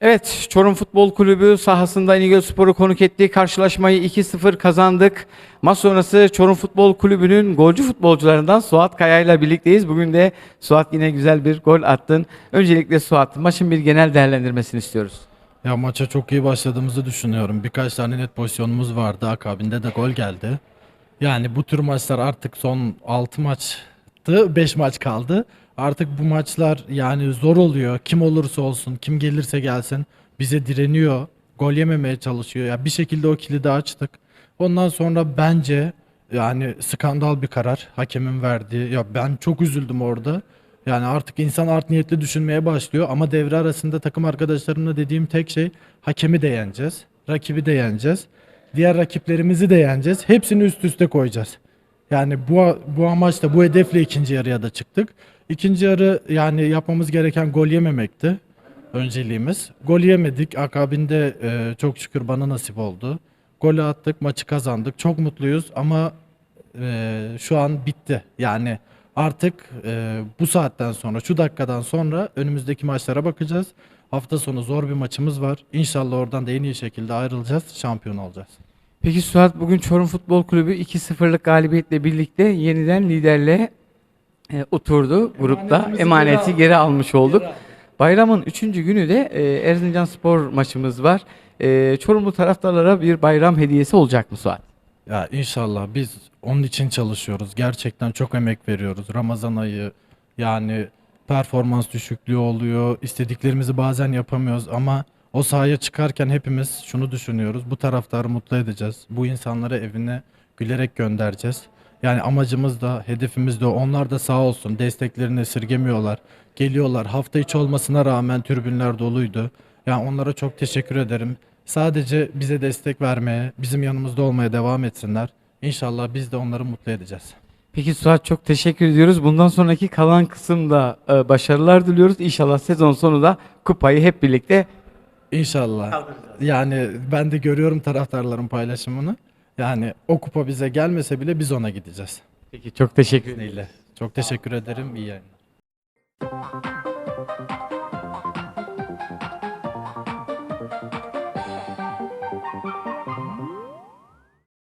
Evet, Çorum Futbol Kulübü sahasında İnegöl Spor'u konuk etti. Karşılaşmayı 2-0 kazandık. Maç sonrası Çorum Futbol Kulübü'nün golcü futbolcularından Suat Kaya ile birlikteyiz. Bugün de Suat yine güzel bir gol attın. Öncelikle Suat, maçın bir genel değerlendirmesini istiyoruz. Ya maça çok iyi başladığımızı düşünüyorum. Birkaç tane net pozisyonumuz vardı. Akabinde de gol geldi. Yani bu tür maçlar artık son 6 maçtı. 5 maç kaldı. Artık bu maçlar yani zor oluyor. Kim olursa olsun, kim gelirse gelsin bize direniyor. Gol yememeye çalışıyor. Ya bir şekilde o kilidi açtık. Ondan sonra bence yani skandal bir karar hakemin verdiği. Ya ben çok üzüldüm orada. Yani artık insan art niyetli düşünmeye başlıyor ama devre arasında takım arkadaşlarımla dediğim tek şey hakemi de yeneceğiz, rakibi de yeneceğiz, diğer rakiplerimizi de yeneceğiz. Hepsini üst üste koyacağız. Yani bu bu amaçla bu hedefle ikinci yarıya da çıktık. İkinci yarı yani yapmamız gereken gol yememekti önceliğimiz. Gol yemedik. Akabinde e, çok şükür bana nasip oldu. Golü attık, maçı kazandık. Çok mutluyuz ama e, şu an bitti. Yani artık e, bu saatten sonra, şu dakikadan sonra önümüzdeki maçlara bakacağız. Hafta sonu zor bir maçımız var. İnşallah oradan da en iyi şekilde ayrılacağız, şampiyon olacağız. Peki Suat, bugün Çorum Futbol Kulübü 2-0'lık galibiyetle birlikte yeniden liderle e, oturdu grupta. Emanetimizi Emaneti geri geri, almış olduk. Bayramın 3. günü de e, Erzincan Spor maçımız var. E, Çorumlu taraftarlara bir bayram hediyesi olacak mı Suat? Ya inşallah biz onun için çalışıyoruz. Gerçekten çok emek veriyoruz. Ramazan ayı yani performans düşüklüğü oluyor. İstediklerimizi bazen yapamıyoruz ama o sahaya çıkarken hepimiz şunu düşünüyoruz. Bu taraftarı mutlu edeceğiz. Bu insanları evine gülerek göndereceğiz. Yani amacımız da, hedefimiz de onlar da sağ olsun desteklerini esirgemiyorlar. Geliyorlar. Hafta içi olmasına rağmen tribünler doluydu. Yani onlara çok teşekkür ederim. Sadece bize destek vermeye, bizim yanımızda olmaya devam etsinler. İnşallah biz de onları mutlu edeceğiz. Peki Suat çok teşekkür ediyoruz. Bundan sonraki kalan kısımda e, başarılar diliyoruz. İnşallah sezon sonu da kupayı hep birlikte İnşallah. Yani ben de görüyorum taraftarların paylaşımını. Yani o kupa bize gelmese bile biz ona gideceğiz. Peki çok teşekkür ederim. Çok teşekkür ederim. İyi yayınlar.